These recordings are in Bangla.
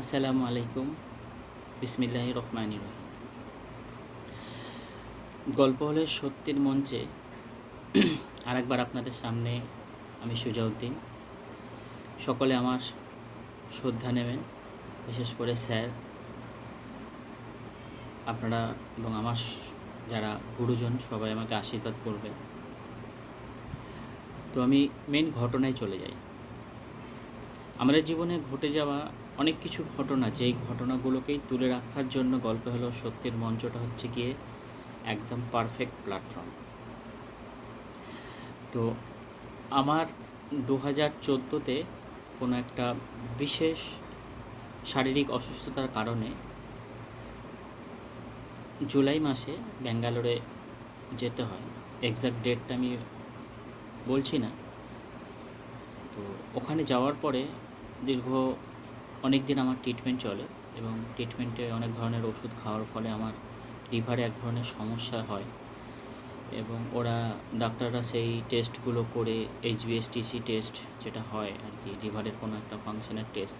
আসসালামু আলাইকুম। বিসমিল্লাহ রহমানি রহিম। গল্প হলে সত্যের মঞ্চে আরেকবার আপনাদের সামনে আমি সুজাউদ্দিন। সকলে আমার শ্রদ্ধা নেবেন, বিশেষ করে স্যার, আপনারা এবং আমার যারা গুরুজন সবাই আমাকে আশীর্বাদ করবেন তো আমি মেন ঘটনায় চলে যাই। আমাদের জীবনে ঘটে যাওয়া অনেক কিছু ঘটনা, যেই ঘটনাগুলোকেই তুলে রাখার জন্য গল্প হলো সত্যের মঞ্চটা হচ্ছে গিয়ে একদম পারফেক্ট প্ল্যাটফর্ম তো আমার দু হাজার চোদ্দোতে কোনো একটা বিশেষ শারীরিক অসুস্থতার কারণে জুলাই মাসে ব্যাঙ্গালোরে যেতে হয়। এক্স্যাক্ট ডেটটা আমি বলছি না। তো ওখানে যাওয়ার পরে দীর্ঘ অনেক দিন আমার ট্রিটমেন্ট চলে এবং ট্রিটমেন্টে অনেক ধরনের ওষুধ খাওয়ার ফলে আমার লিভারে এক ধরনের সমস্যা হয় এবং ওরা ডাক্তাররা সেই টেস্টগুলো করে এইচবিএসটিসি টেস্ট যেটা হয় আর কি লিভারের কোনো একটা ফাংশনের টেস্ট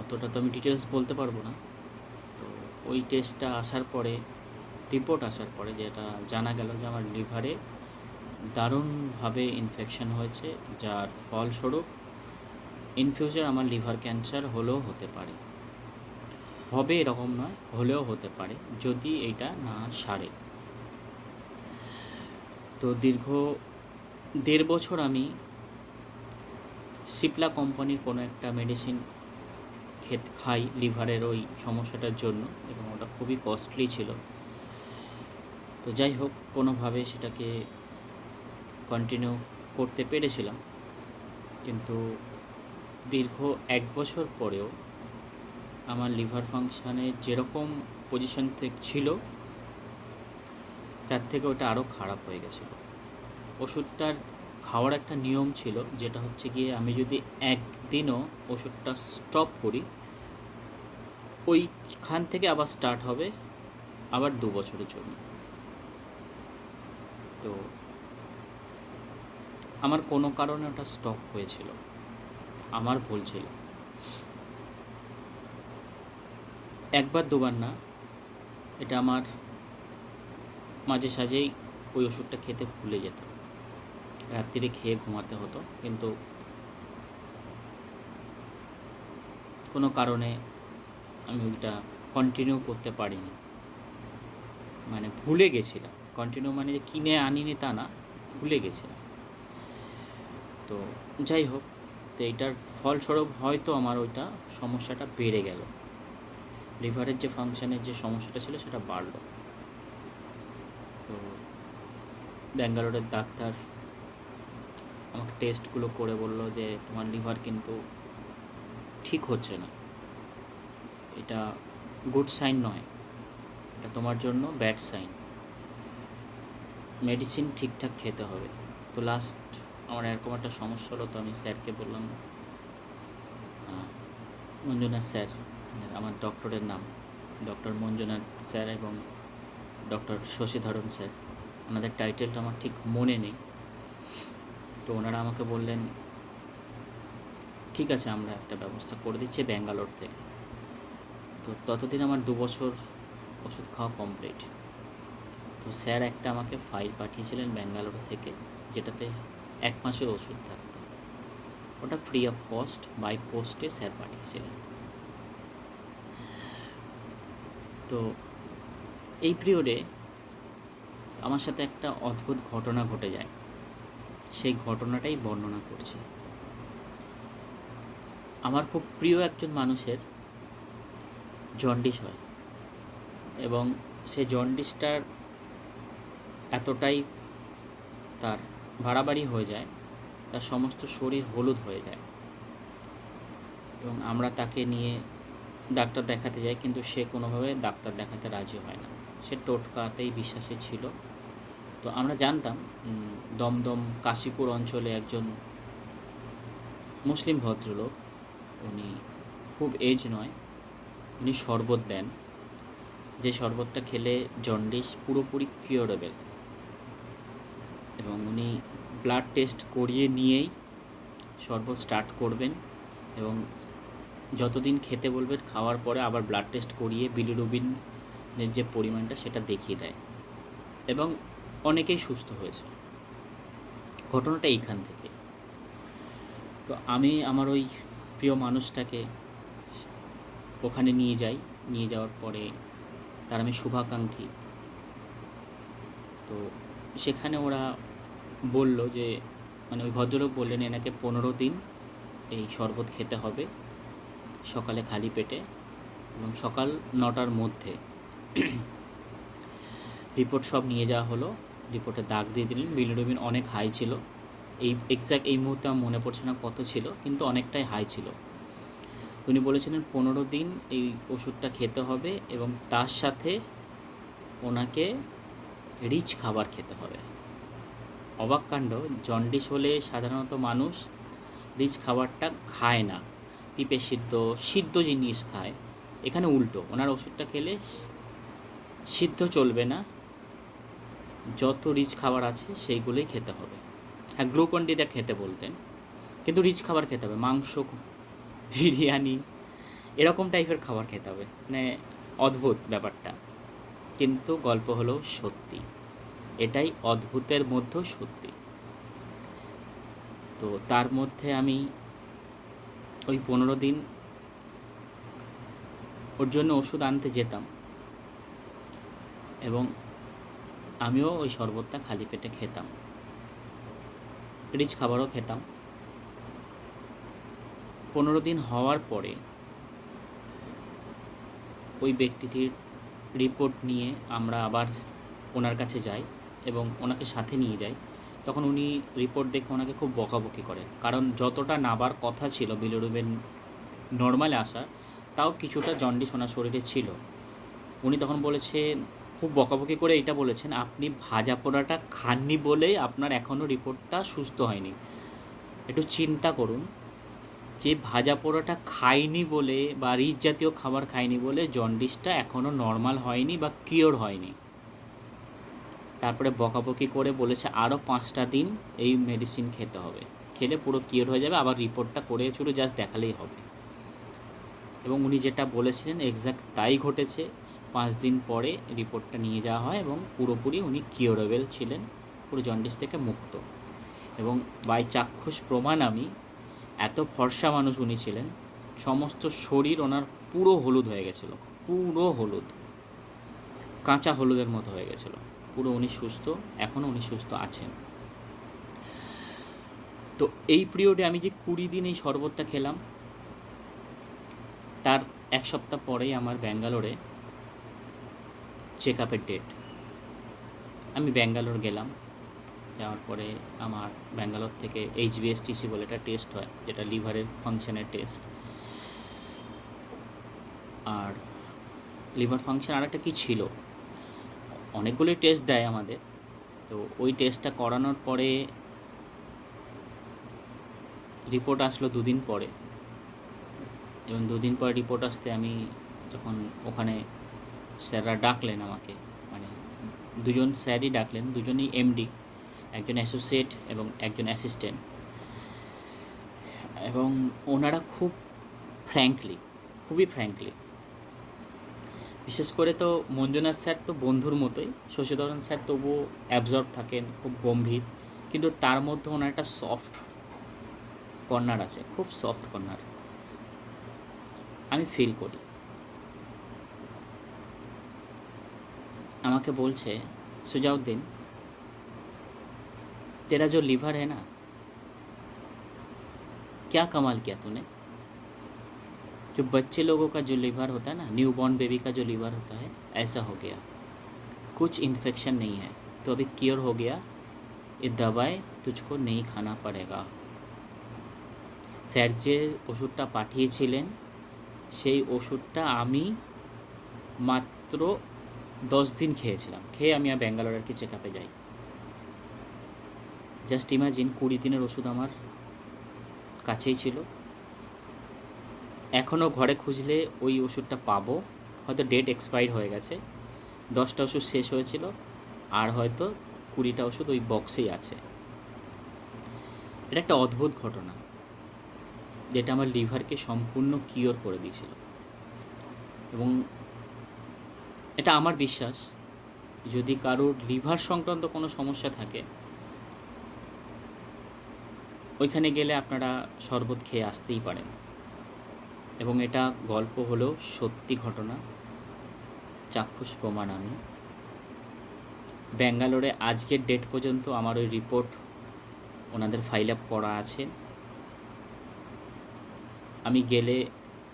অতটা তো আমি ডিটেলস বলতে পারব না। তো ওই টেস্টটা আসার পরে রিপোর্ট আসার পরে যেটা জানা গেল যে আমার লিভারে দারুণভাবে ইনফেকশন হয়েছে, যার ফলস্বরূপ ইন ফিউচার আমার লিভার ক্যান্সার হলেও হতে পারে। হবে এরকম নয়, হলেও হতে পারে, যদি এইটা না সারে। তো দীর্ঘ দেড় বছর আমি সিপলা কোম্পানির কোনো একটা মেডিসিন খেত, খাই লিভারের ওই সমস্যাটার জন্য, এবং ওটা খুবই কস্টলি ছিল। তো যাই হোক, কোনোভাবে সেটাকে কন্টিনিউ করতে পেরেছিলাম। কিন্তু দীর্ঘ এক বছর পরেও আমার লিভার ফাংশানে যেরকম পজিশন থেকে ছিল, তার থেকে ওটা আরও খারাপ হয়ে গেছিল। ওষুধটার খাওয়ার একটা নিয়ম ছিল, যেটা হচ্ছে গিয়ে আমি যদি একদিনও ওষুধটা স্টপ করি, ওইখান থেকে আবার স্টার্ট হবে আবার দু বছরের জন্য। তো আমার কোনো কারণে ওটা স্টপ হয়েছিল। আমার ভুল ছিল। একবার দুবার না, এটা আমার মাঝে সাঝেই ওই ওষুধটা খেতে ভুলে যেত রাত্রিরে খেয়ে ঘুমাতে হতো, কিন্তু কোনো কারণে আমি ওইটা কন্টিনিউ করতে পারিনি। মানে ভুলে গেছিলাম। কন্টিনিউ মানে যে কিনে আনিনি তা না, ভুলে গেছিলাম। তো যাই হোক তো এইটার ফলস্বরূপ হয়তো আমার ওইটা সমস্যাটা বেড়ে গেল। লিভারের যে ফাংশানের যে সমস্যাটা ছিল সেটা বাড়লো। তো ব্যাঙ্গালোরের ডাক্তার আমাকে টেস্টগুলো করে বলল যে তোমার লিভার কিন্তু ঠিক হচ্ছে না। এটা গুড সাইন নয়। এটা তোমার জন্য ব্যাড সাইন মেডিসিন ঠিকঠাক খেতে হবে। তো লাস্ট আমার এরকম একটা সমস্যা হলো, তো আমি স্যারকে বললাম মঞ্জুনাথ স্যার মানে আমার ডক্টরের নাম ডক্টর মঞ্জুনাথ স্যার এবং ডক্টর শশীধরন স্যার, ওনাদের টাইটেলটা আমার ঠিক মনে নেই। তো ওনারা আমাকে বললেন, ঠিক আছে, আমরা একটা ব্যবস্থা করে দিচ্ছি ব্যাঙ্গালোর থেকে। তো ততদিন আমার দু বছর ওষুধ খাওয়া কমপ্লিট তো স্যার একটা আমাকে ফাইল পাঠিয়েছিলেন ব্যাঙ্গালোর থেকে, যেটাতে এক মাসের ওষুধ থাকতো। ওটা ফ্রি অফ কস্ট বাই পোস্টে স্যার পাঠিয়েছিলেন। তো এই পিরিয়ডে আমার সাথে একটা অদ্ভুত ঘটনা ঘটে যায়। সেই ঘটনাটাই বর্ণনা করছি। আমার খুব প্রিয় একজন মানুষের জন্ডিস হয় এবং সে জন্ডিসটার এতটাই তার বাড়াবাড়ি হয়ে যায়, তার সমস্ত শরীর হলুদ হয়ে যায় এবং আমরা তাকে নিয়ে ডাক্তার দেখাতে যাই, কিন্তু সে কোনোভাবে ডাক্তার দেখাতে রাজি হয় না। সে টোটকাতেই বিশ্বাসী ছিল। তো আমরা জানতাম দমদম, কাশীপুর অঞ্চলে একজন মুসলিম ভদ্রলোক, উনি খুব এজ নয়, উনি শরবত দেন। যে শরবতটা খেলে জন্ডিস পুরোপুরি কিওরেবল এবং উনি ব্লাড টেস্ট করিয়ে নিয়েই শরবত স্টার্ট করবেন এবং যতদিন খেতে বলবেন, খাওয়ার পরে আবার ব্লাড টেস্ট করিয়ে বিলিরুবিনের যে পরিমাণটা সেটা দেখিয়ে দেয় এবং অনেকেই সুস্থ হয়েছে। ঘটনাটা এইখান থেকে। তো আমি আমার ওই প্রিয় মানুষটাকে ওখানে নিয়ে যাই, নিয়ে যাওয়ার পরে তার আমি শুভাকাঙ্ক্ষী। তো সেখানে ওরা বলল যে মানে ওই ভদ্রলোক বললেন, এনাকে পনেরো দিন এই শরবত খেতে হবে সকালে খালি পেটে এবং সকাল নটার মধ্যে রিপোর্ট সব নিয়ে যাওয়া হলো। রিপোর্টে দাগ দিয়ে দিলেন। বিলিরুবিন অনেক হাই ছিল। এই এক্স্যাক্ট এই মুহূর্তে আমার মনে পড়ছে না কত ছিল, কিন্তু অনেকটাই হাই ছিল। উনি বলেছিলেন, পনেরো দিন এই ওষুধটা খেতে হবে এবং তার সাথে ওনাকে রিচ খাবার খেতে হবে। অবাক কাণ্ড, জন্ডিস হলে সাধারণত মানুষ রিচ খাবারটা খায় না। পিঁপে সিদ্ধ সিদ্ধ জিনিস খায়। এখানে উল্টো, ওনার ওষুধটা খেলে সিদ্ধ চলবে না। যত রিচ খাবার আছে, সেইগুলোই খেতে হবে। হ্যাঁ গ্লুকন ডিটা খেতে বলতেন, কিন্তু রিচ খাবার খেতে হবে। মাংস, বিরিয়ানি, এরকম টাইপের খাবার খেতে হবে। মানে অদ্ভুত ব্যাপারটা। কিন্তু গল্প হলো সত্যি। এটাই অদ্ভুতের মধ্যেও সত্যি। তো তার মধ্যে আমি ওই পনেরো দিন ওর জন্য ওষুধ আনতে যেতাম। এবং আমিও ওই শরবতটা খালি পেটে খেতাম। রিচ খাবারও খেতাম। পনেরো দিন হওয়ার পরে ওই ব্যক্তিটির রিপোর্ট নিয়ে আমরা আবার ওনার কাছে যাই এবং ওনাকে সাথে নিয়ে যাই। তখন উনি রিপোর্ট দেখে ওনাকে খুব বকাবকি করেন। কারণ যতটা নাবার কথা ছিল বিলিরুবেন নর্মালে আসা, তাও কিছুটা জন্ডিস ওনার শরীরে ছিল। উনি তখন বলেছেন খুব বকাবকি করে এটা বলেছেন, আপনি ভাজা পোড়াটা খাননি বলেই আপনার এখনও রিপোর্টটা সুস্থ হয়নি। একটু চিন্তা করুন যে ভাজা পোড়াটা খায়নি বলে বা রিচ জাতীয় খাবার খায়নি বলে জন্ডিসটা এখনও নর্মাল হয়নি বা কিওর হয়নি। তারপরে বকাবকি করে বলেছে আরও পাঁচটা দিন এই মেডিসিন খেতে হবে। খেলে পুরো কিওর হয়ে যাবে, আবার রিপোর্টটা করে শুধু জাস্ট দেখালেই হবে। এবং উনি যেটা বলেছিলেন এক্স্যাক্ট তাই ঘটেছে। পাঁচ দিন পরে রিপোর্টটা নিয়ে যাওয়া হয় এবং পুরোপুরি উনি কিওরেবেল ছিলেন, পুরো জন্ডিস থেকে মুক্ত। এবং বাই চাক্ষুষ প্রমাণ আমি এত ফর্সা মানুষ উনি ছিলেন, সমস্ত শরীর ওনার পুরো হলুদ হয়ে গেছিল, পুরো হলুদ। কাঁচা হলুদের মতো হয়ে গেছিল। পুরো উনি সুস্থ এখনও উনি সুস্থ আছেন। তো এই পিরিয়ডে আমি যে কুড়ি দিন এই শরবতটা খেলাম, তার এক সপ্তাহ পরেই আমার ব্যাঙ্গালোরে চেক আপের ডেট আমি ব্যাঙ্গালোর গেলাম। যাওয়ার পরে আমার ব্যাঙ্গালোর থেকে এইচ এইচবিএসটিসি বলে একটা টেস্ট হয়, যেটা লিভারের ফাংশনের টেস্ট আর লিভার ফাংশন আর একটা কী ছিল? অনেকগুলোই টেস্ট দেয় আমাদের। তো ওই টেস্টটা করানোর পরে রিপোর্ট আসলো দুদিন পরে। এবং দুদিন পরে রিপোর্ট আসতে আমি যখন ওখানে স্যাররা ডাকলেন আমাকে মানে দুজন স্যারই ডাকলেন, দুজনই এমডি একজন অ্যাসোসিয়েট এবং একজন অ্যাসিস্ট্যান্ট এবং ওনারা খুব ফ্র্যাঙ্কলি খুবই ফ্র্যাঙ্কলি বিশেষ করে তো মঞ্জুনাথ স্যার তো বন্ধুর মতোই। শশীধরন স্যার তবুও অ্যাবজর্ব থাকেন, খুব গম্ভীর। কিন্তু তার মধ্যে ওনার একটা সফট কর্নার আছে, খুব সফট কর্নার আমি ফিল করি। আমাকে বলছে, সুজাউদ্দিন तेरा जो लीवर है ना क्या कमाल किया तूने जो बच्चे लोगों का जो लीवर होता है ना न्यू बॉर्न बेबी का जो लीवर होता है ऐसा हो गया कुछ इन्फेक्शन नहीं है तो अभी क्योर हो गया ये दवाई तुझको नहीं खाना पड़ेगा স্যার যে ওষুধটা পাঠিয়েছিলেন সেই ওষুধটা আমি মাত্র দশ দিন খেয়েছিলাম খেয়ে আমি আর ব্যাঙ্গালোর আর কি চেক আপে যাই জাস্ট ইমাজিন কুড়ি দিনের ওষুধ আমার কাছেই ছিল। এখনও ঘরে খুঁজলে ওই ওষুধটা পাবো। হয়তো ডেট এক্সপায়ার হয়ে গেছে। দশটা ওষুধ শেষ হয়েছিল। আর হয়তো কুড়িটা ওষুধ ওই বক্সেই আছে। এটা একটা অদ্ভুত ঘটনা। যেটা আমার লিভারকে সম্পূর্ণ কিওর করে দিয়েছিল। এবং এটা আমার বিশ্বাস। যদি কারোর লিভার সংক্রান্ত কোনো সমস্যা থাকে ওইখানে গেলে আপনারা শরবত খেয়ে আসতেই পারেন। এবং এটা গল্প হলেও সত্যি ঘটনা। চাক্ষুষ প্রমাণ আমি। ব্যাঙ্গালোরে আজকের ডেট পর্যন্ত আমার ওই রিপোর্ট ওনাদের ফাইল আপ করা আছে। আমি গেলে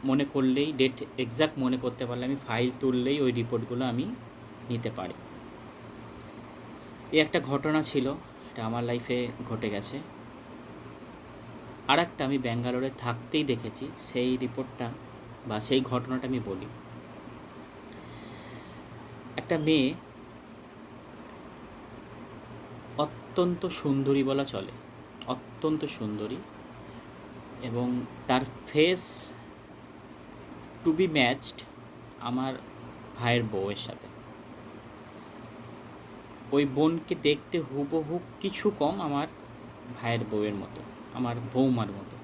মনে করলেই, ডেট এক্স্যাক্ট মনে করতে পারলে আমি ফাইল তুললেই ওই রিপোর্টগুলো আমি নিতে পারি। এই একটা ঘটনা ছিল, এটা আমার লাইফে ঘটে গেছে। আর একটা আমি ব্যাঙ্গালোরে থাকতেই দেখেছি, সেই রিপোর্টটা বা সেই ঘটনাটা আমি বলি। একটা মেয়ে অত্যন্ত সুন্দরী বলা চলে, অত্যন্ত সুন্দরী এবং তার ফেস টু বি ম্যাচড আমার ভাইয়ের বউয়ের সাথে। ওই বোনকে দেখতে হুবহু কিছু কম আমার ভাইয়ের বউয়ের মতো। আমার বৌমার মতো।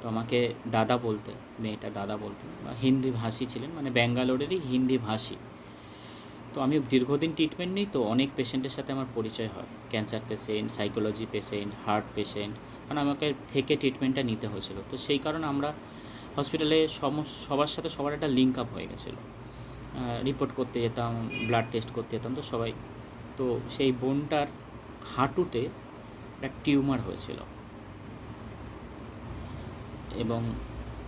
তো আমাকে দাদা বলতে, মেয়েটা দাদা বলতেন হিন্দি ভাষী ছিলেন মানে ব্যাঙ্গালোরেরই হিন্দি ভাষী। তো আমি দীর্ঘদিন ট্রিটমেন্ট নিই, তো অনেক পেশেন্টের সাথে আমার পরিচয় হয়। Cancer patient psychology patient heart patient মানে আমাকে থেকে ট্রিটমেন্টটা নিতে হয়েছিল। তো সেই কারণে আমরা হসপিটালে সবার সাথে সবার একটা লিঙ্ক আপ হয়ে গেছিল। রিপোর্ট করতে যেতাম ব্লাড টেস্ট করতে যেতাম, তো সবাই। তো সেই বোনটার হাঁটুতে একটা টিউমার হয়েছিল। এবং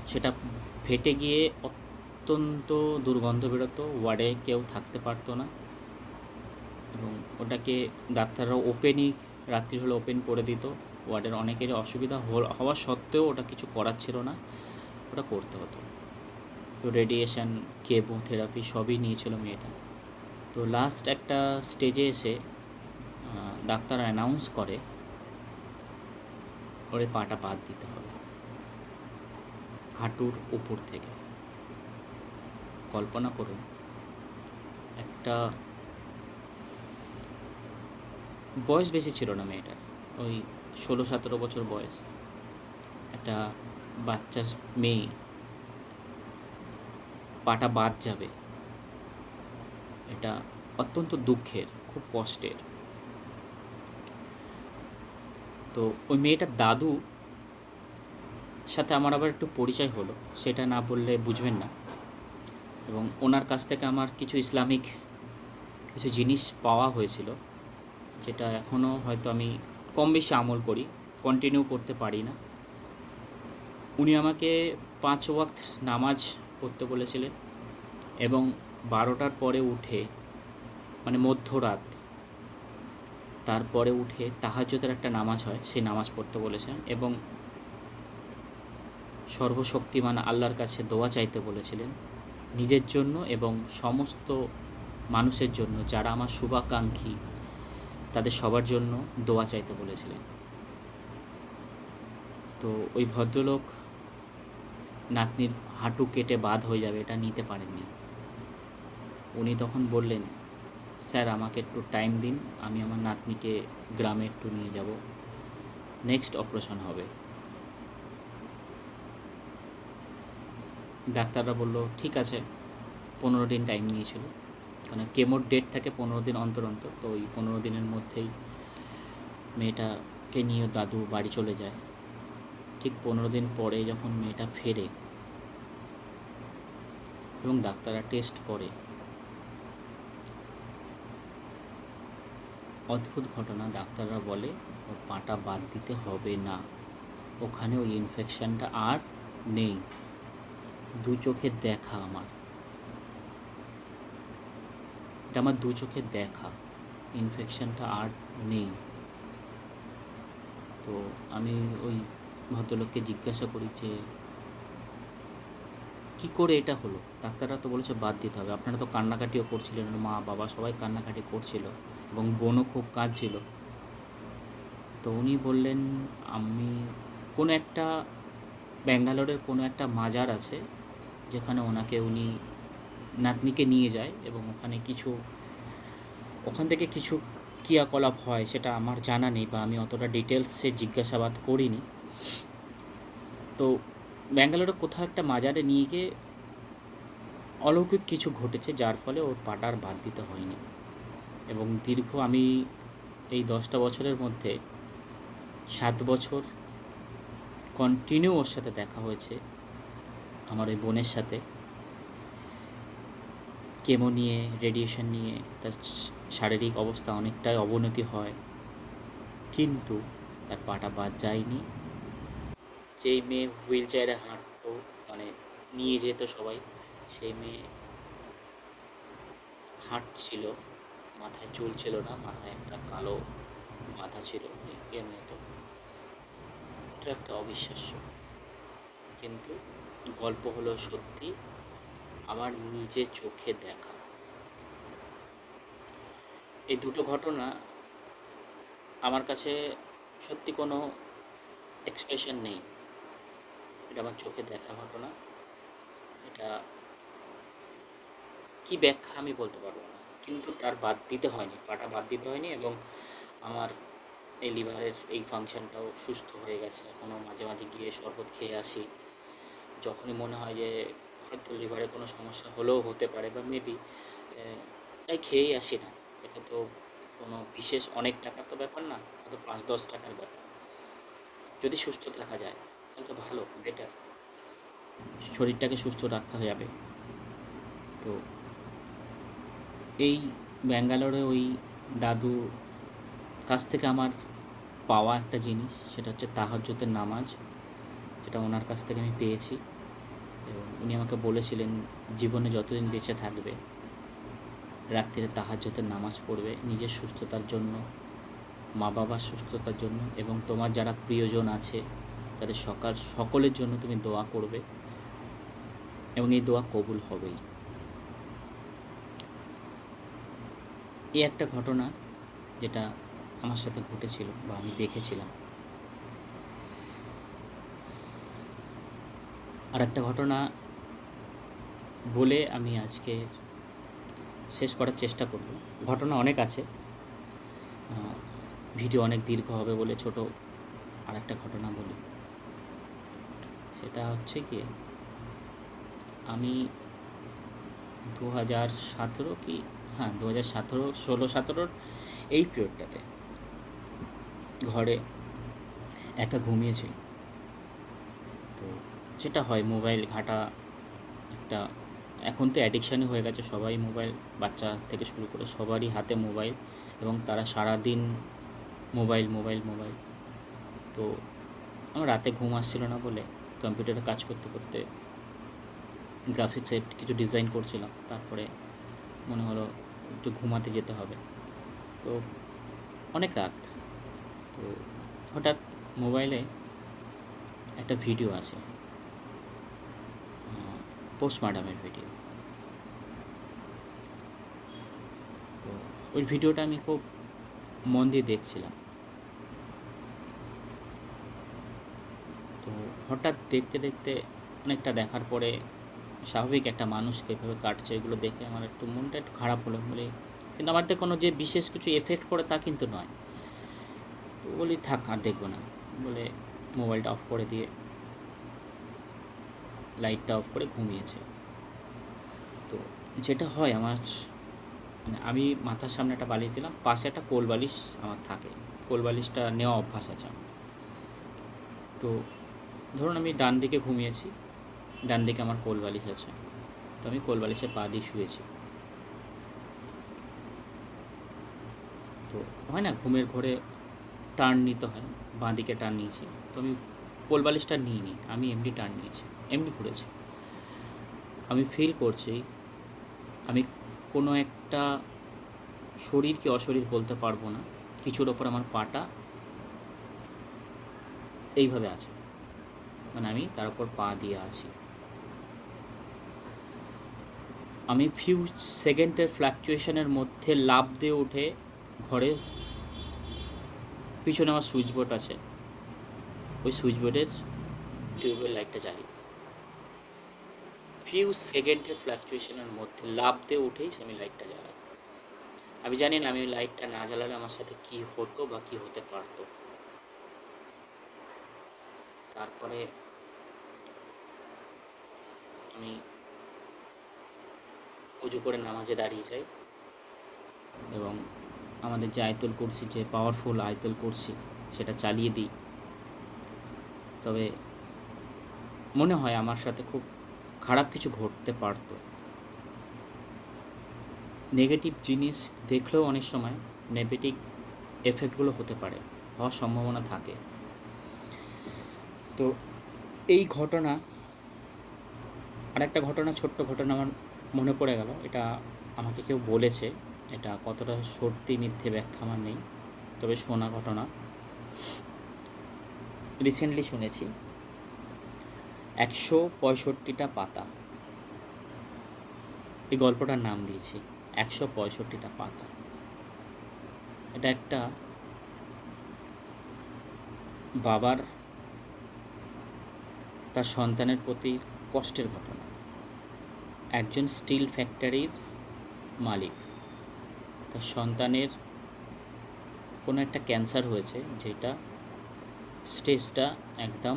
সেটা ফেটে গিয়ে অত্যন্ত দুর্গন্ধ বেরোতো, ওয়ার্ডে কেউ থাকতে পারতো না। এবং ওটাকে ডাক্তাররা ওপেনই, রাত্রি হলে ওপেন করে দিত। ওয়ার্ডের অনেকেরই অসুবিধা হওয়া সত্ত্বেও ওটা কিছু করার ছিল না। ওটা করতে হতো। তো রেডিয়েশন, কেমোথেরাপি সবই নিয়েছিল মেয়েটা। তো লাস্ট একটা স্টেজে এসে ডাক্তার অ্যানাউন্স করে ওরে পাটা বাদ দিতে হবে। হাঁটুর উপর থেকে। কল্পনা করুন, একটা বয়স বেশি ছিল না মেয়েটার, ওই ষোলো সতেরো বছর বয়স। একটা বাচ্চা মেয়ে পাটা বাদ যাবে। এটা অত্যন্ত দুঃখের, খুব কষ্টের। তো ওই মেয়েটার দাদু সাথে আমার আবার একটু পরিচয় হলো, সেটা না বললে বুঝবেন না। এবং ওনার কাছ থেকে আমার কিছু ইসলামিক কিছু জিনিস পাওয়া হয়েছিল, যেটা এখনও হয়তো আমি কম বেশি আমল করি কন্টিনিউ করতে পারি না। উনি আমাকে পাঁচ ওয়াক্ত নামাজ পড়তে বলেছিলেন এবং বারোটার পরে উঠে মানে মধ্যরাত তারপরে উঠে তাহাজ্জুদের একটা নামাজ হয়, সেই নামাজ পড়তে বলেছেন এবং সর্বশক্তিমান আল্লাহর কাছে দোয়া চাইতে বলেছিলেন নিজের জন্য এবং সমস্ত মানুষের জন্য যারা আমার শুভাকাঙ্ক্ষী তাদের সবার জন্য দোয়া চাইতে বলেছিলেন। তো ওই ভদ্রলোক নাতনির হাঁটু কেটে বাদ হয়ে যাবে, এটা নিতে পারেননি। উনি তখন বললেন স্যার, আমাকে একটু টাইম দিন। আমি আমার নাতনিকে গ্রামে একটু নিয়ে যাব। নেক্সট অপারেশন হবে। ডাক্তাররা বলল, ঠিক আছে। পনেরো দিন টাইম নিয়েছিল। কারণ কেমোর ডেট থাকে পনেরো দিন অন্তর অন্তর। তো ওই পনেরো দিনের মধ্যেই মেয়েটাকে নিয়ে দাদু বাড়ি চলে যায়। ঠিক পনেরো দিন পরে যখন মেয়েটা ফেরে এবং ডাক্তাররা টেস্ট করে অদ্ভুত ঘটনা ডাক্তাররা বলে, ওর পাটা বাদ দিতে হবে না। ওখানে ওই ইনফেকশনটা আর নেই। দু চোখে দেখা আমার। এটা আমার দু চোখে দেখা। ইনফেকশনটা আর নেই। তো আমি ওই ভদ্রলোককে জিজ্ঞাসা করি যে, কী করে এটা হলো? ডাক্তাররা তো বলেছে বাদ দিতে হবে। আপনারা তো কান্নাকাটিও করছিলেন। মা, বাবা সবাই কান্নাকাটি করছিল। এবং বোনও খুব কাঁদছিল। তো উনি বললেন, আমি কোনো একটা ব্যাঙ্গালোরের কোনো একটা মাজার আছে, যেখানে ওনাকে উনি নাতনিকে নিয়ে যায় এবং ওখানে কিছু, ওখান থেকে কিছু ক্রিয়াকলাপ হয়, সেটা আমার জানা নেই বা আমি অতটা ডিটেলসে জিজ্ঞাসাবাদ করিনি। তো ব্যাঙ্গালোরে কোথাও একটা মাজারে নিয়ে গিয়ে অলৌকিক কিছু ঘটেছে, যার ফলে ওর পাটা আর বাদ দিতে হয়নি। এবং দীর্ঘ আমি এই দশটা বছরের মধ্যে সাত বছর কন্টিনিউ ওর সাথে দেখা হয়েছে, আমার ওই বোনের সাথে। কেমো নিয়ে রেডিয়েশন নিয়ে, তার শারীরিক অবস্থা অনেকটাই অবনতি হয়, কিন্তু তার পাটা বাদ যায়নি। যেই মেয়ে হুইল চেয়ারে হাঁটতো মানে নিয়ে যেত সবাই, সেই মেয়ে হাঁটছিল। মাথায় চুল ছিল না, মাথায় একটা কালো মাথা ছিল এর মতো। এটা একটা অবিশ্বাস্য। কিন্তু গল্প হলো সত্যি আমার নিজে চোখে দেখা। এই দুটো ঘটনা আমার কাছে সত্যি কোনো এক্সপ্রেশন নেই। এটা আমার চোখে দেখা ঘটনা। এটা কি ব্যাখ্যা আমি বলতে পারব না। কিন্তু তার বাদ দিতে হয়নি, পাটা বাদ দিতে হয়নি এবং আমার এই লিভারের এই ফাংশনটাও সুস্থ হয়ে গেছে। এখনও মাঝে মাঝে গিয়ে শরবত খেয়ে আসি। যখনই মনে হয় যে হয়তো লিভারে কোনো সমস্যা হলেও হতে পারে বা মেবি তাই খেয়েই আসি না। এটা তো কোনো বিশেষ অনেক টাকার তো ব্যাপার না, হয়তো পাঁচ দশ টাকার ব্যাপার। যদি সুস্থ থাকা যায়, তাহলে তো ভালো বেটার শরীরটাকে সুস্থ রাখা যাবে। তো এই ব্যাঙ্গালোরে ওই দাদু কাছ থেকে আমার পাওয়া একটা জিনিস, সেটা হচ্ছে তাহাজ্জুদের নামাজ, যেটা ওনার কাছ থেকে আমি পেয়েছি। এবং উনি আমাকে বলেছিলেন, জীবনে যতদিন বেঁচে থাকবে, রাত্রিরে তাহাজ্জুদের নামাজ পড়বে, নিজের সুস্থতার জন্য মা বাবার সুস্থতার জন্য, এবং তোমার যারা প্রিয়জন আছে, তাদের সকাল, সকলের জন্য তুমি দোয়া করবে, এবং এই দোয়া কবুল হবেই। এই একটা ঘটনা যেটা আমার সাথে ঘটেছিল বা আমি দেখেছিলাম। আর একটা ঘটনা বলে আমি আজকে শেষ করার চেষ্টা করব। ঘটনা অনেক আছে। ভিডিও অনেক দীর্ঘ হবে বলে ছোট আর একটা ঘটনা বলি। সেটা হচ্ছে কি, আমি দু হাজার সতেরো কি হ্যাঁ দু হাজার সতেরো, ষোলো সতেরোর এই পিরিয়ডটাতে ঘরে একা ঘুমিয়েছিল। তো যেটা হয় মোবাইল ঘাঁটা একটা, এখন তো অ্যাডিকশানই হয়ে গেছে সবাই মোবাইল বাচ্চা থেকে শুরু করে সবারই হাতে মোবাইল এবং তারা সারাদিন মোবাইল মোবাইল মোবাইল তো আমার রাতে ঘুম আসছিল না বলে কম্পিউটারে কাজ করতে করতে গ্রাফিক্সের কিছু ডিজাইন করছিলাম। তারপরে মনে হলো একটু ঘুমাতে যেতে হবে। তো অনেক রাত। তো হঠাৎ মোবাইলে একটা ভিডিও আছে। পোস্টমার্টামের ভিডিও। তো ওই ভিডিওটা আমি খুব মন দিয়ে দেখছিলাম। তো হঠাৎ দেখতে দেখতে অনেকটা দেখার পরে স্বাভাবিক একটা মানুষকে এভাবে কাটছে, এগুলো দেখে আমার একটু মনটা একটু খারাপ হলো বলে। কিন্তু আমার তো কোনো যে বিশেষ কিছু এফেক্ট করে তা কিন্তু নয়। বলি, থাক, আর দেখব না। বলে মোবাইলটা অফ করে দিয়ে লাইটটা অফ করে ঘুমিয়েছে। তো যেটা হয়, আমার মানে আমি মাথার সামনে একটা বালিশ দিলাম, পাশে একটা কোল বালিশ আমার থাকে। কোল বালিশটা নেওয়া অভ্যাস আছে তো ধরুন আমি ডান দিকে ঘুমিয়েছি ডান দিকে আমার কোল বালিশ আছে। তো আমি কোল বালিশে পা দিয়ে শুয়েছি। তো হয় না, ঘুমের ঘরে টার্ন নিতে হয়, বাঁ দিকে টার্ন নিয়েছি। তো আমি কোল বালিশটা নিইনি, আমি এমনি টার্ন নিয়েছি, এমনি ঘুরেছি। আমি ফিল করছি, আমি কোনো একটা শরীর কি অশরীর বলতে পারব না, কিছুর ওপর আমার পাটা এইভাবে আছে। মানে আমি তার উপর পা দিয়ে আছি। আমি ফিউ সেকেন্ডের ফ্ল্যাকচুয়েশনের মধ্যে লাভ দিয়ে উঠে ঘরে পিছনে আমার সুইচ বোর্ড আছে। ওই সুইচ বোর্ডের টিউবের লাইটটা জ্বালি ফিউ সেকেন্ডের ফ্ল্যাকচুয়েশনের মধ্যে লাভ দিয়ে উঠেই আমি লাইটটা জ্বালাই আমি জানি না আমি লাইটটা না জ্বালালে আমার সাথে কি হতো বা কি হতে পারতো। তারপরে আমি উজু করে নামাজে দাঁড়িয়ে যাই এবং আমাদের যে আয়তুল কুরসি, যে পাওয়ারফুল আয়তুল কুরসি, সেটা চালিয়ে দিই। তবে মনে হয় আমার সাথে খুব খারাপ কিছু ঘটতে পারতো। নেগেটিভ জিনিস দেখলেও অনেক সময় নেগেটিভ এফেক্টগুলো হতে পারে, হওয়ার সম্ভাবনা থাকে। তো এই ঘটনা, আরেকটা ঘটনা, ছোট্ট ঘটনা আমার মনে পড়ে গেল। এটা আমাকে কেউ বলেছে। এটা কতটা সত্যি মিথ্যে ব্যাখ্যা আমার নেই। তবে শোনা ঘটনা। রিসেন্টলি শুনেছি। একশো পঁয়ষট্টিটা পাতা। এই গল্পটার নাম দিয়েছি। একশো পঁয়ষট্টিটা পাতা। এটা একটা বাবার, তার সন্তানের প্রতি কষ্টের ঘটনা। একজন স্টিল ফ্যাক্টরির মালিক। তার সন্তানের কোনো একটা ক্যান্সার হয়েছে, যেটা স্টেজটা একদম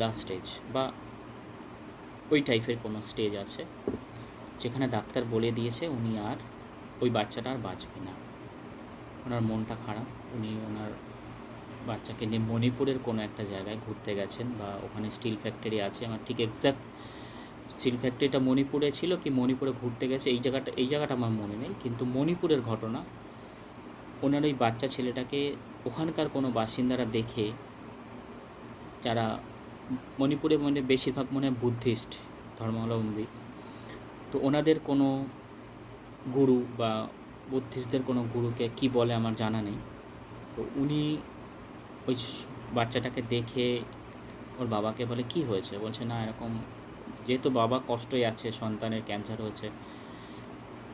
লাস্ট স্টেজ বা ওই টাইপের কোনো স্টেজ আছে, যেখানে ডাক্তার বলে দিয়েছে উনি আর ওই বাচ্চাটা আর বাঁচবে না। ওনার মনটা খারাপ, উনি ওনার বাচ্চাকে নিয়ে মণিপুরের কোনো একটা জায়গায় ঘুরতে গেছেন বা ওখানে স্টিল ফ্যাক্টরি আছে, আমার ঠিক এক্স্যাক্ট স্টিল ফ্যাক্টরিটা মণিপুরে ছিল কি মণিপুরে ঘুরতে গেছে, এই জায়গাটা এই জায়গাটা আমার মনে নেই, কিন্তু মণিপুরের ঘটনা, ওনার ওই বাচ্চা ছেলেটাকে ওখানকার কোনো বাসিন্দারা দেখে, যারা মণিপুরে মানে বেশিরভাগ মনে হয় বুদ্ধিস্ট, ধর্মাবলম্বী, তো ওনাদের কোনো গুরু বা বুদ্ধিস্টদের কোনো গুরুকে কি বলে আমার জানা নেই, তো উনি ওই বাচ্চাটাকে দেখে ওর বাবাকে বলে, কি হয়েছে? বলছে, না, এরকম যেহেতু বাবা কষ্টই আছে, সন্তানের ক্যান্সার হয়েছে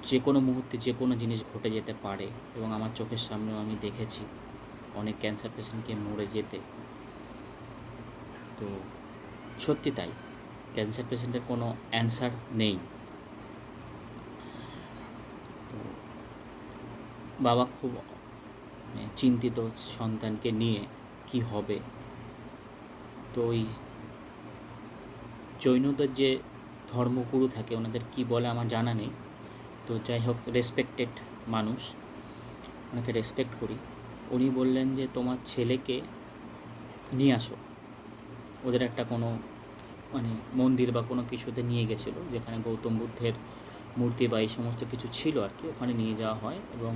যে কোনো মুহূর্তে যে কোনো জিনিস ঘটে যেতে পারে এবং আমার চোখের সামনেও আমি দেখেছি অনেক ক্যান্সার পেশেন্টকে মরে যেতে। তো সত্যি তাই ক্যান্সার পেশেন্টের কোনো অ্যান্সার নেই। তো বাবা খুব মানে চিন্তিত সন্তানকে নিয়ে কি হবে? তো ওই জৈনদের যে ধর্মগুরু থাকে, ওনাদের কি বলে আমার জানা নেই। তো যাই হোক রেসপেক্টেড মানুষ, ওনাকে রেসপেক্ট করি। উনি বললেন যে, তোমার ছেলেকে নিয়ে আসো। ওদের একটা কোনো মানে মন্দির বা কোনো কিছুতে নিয়ে গেছিল, যেখানে গৌতম বুদ্ধের মূর্তি বা এই সমস্ত কিছু ছিল আর কি, ওখানে নিয়ে যাওয়া হয় এবং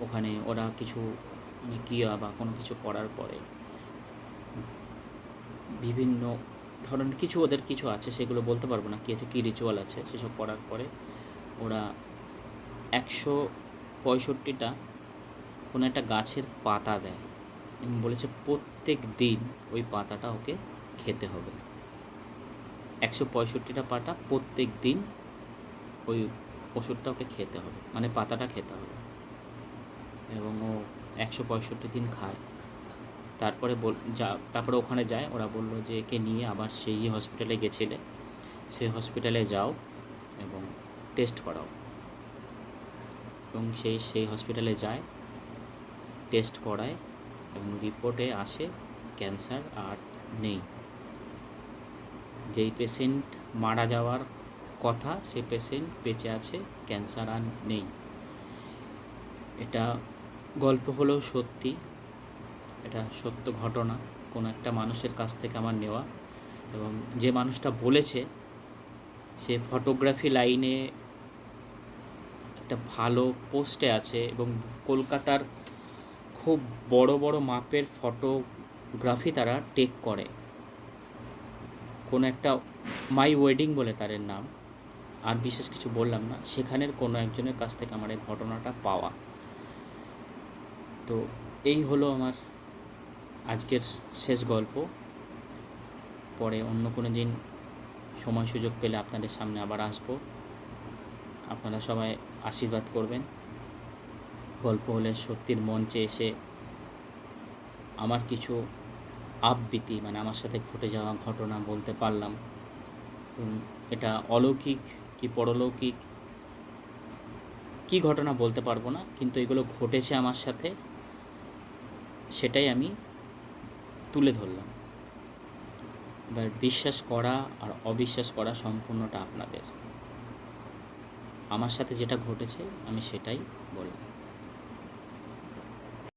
ওখানে ওরা কিছু মানে ক্রিয়া বা কোনো কিছু করার পরে বিভিন্ন ধরনের কিছু ওদের কিছু আছে, সেগুলো বলতে পারব না, কী আছে, কী রিচুয়াল আছে, সেসব করার পরে ওরা একশো পঁয়ষট্টিটা কোনো একটা গাছের পাতা দেয় এবং বলেছে প্রত্যেক দিন ওই পাতাটা ওকে খেতে হবে। একশো পঁয়ষট্টিটা পাতা প্রত্যেক দিন ওই ওষুধটা ওকে খেতে হবে মানে পাতাটা খেতে হবে। এবং ও একশো পঁয়ষট্টি দিন খায়। তারপরে বল, যা, তারপরে ওখানে যায়, ওরা বলল যে একে নিয়ে আবার সেই হসপিটালে গেছিলে। সেই হসপিটালে যাও এবং টেস্ট করাও। এবং সেই সেই হসপিটালে যায় টেস্ট করায় এবং রিপোর্টে আসে ক্যান্সার আর নেই। যেই পেশেন্ট মারা যাওয়ার কথা, সেই পেশেন্ট বেঁচে আছে ক্যান্সার আর নেই। এটা গল্প হলেও সত্যি। এটা সত্য ঘটনা, কোনো একটা মানুষের কাছ থেকে আমার নেওয়া। এবং যে মানুষটা বলেছে, সে ফটোগ্রাফি লাইনে একটা ভালো পোস্টে আছে এবং কলকাতার খুব বড় বড় মাপের ফটোগ্রাফি তারা টেক করে। কোনো একটা মাই ওয়েডিং বলে তাদের নাম, আর বিশেষ কিছু বললাম না, সেখানের কোনো একজনের কাছ থেকে আমার এই ঘটনাটা পাওয়া। তো এই হলো আমার আজকের শেষ গল্প। পরে অন্য কোনো দিন সময় সুযোগ পেলে আপনাদের সামনে আবার আসব। আপনারা সবাই আশীর্বাদ করবেন। গল্প হলে সত্যির মঞ্চে এসে আমার কিছু আবৃত্তি মানে আমার সাথে ঘটে যাওয়া ঘটনা বলতে পারলাম। এটা অলৌকিক কি পরলৌকিক কি ঘটনা বলতে পারব না, কিন্তু এগুলো ঘটেছে আমার সাথে, সেটাই আমি তুলে ধরলাম। এবার বিশ্বাস করা আর অবিশ্বাস করা সম্পূর্ণটা আপনাদের। আমার সাথে যেটা ঘটেছে, আমি সেটাই বললাম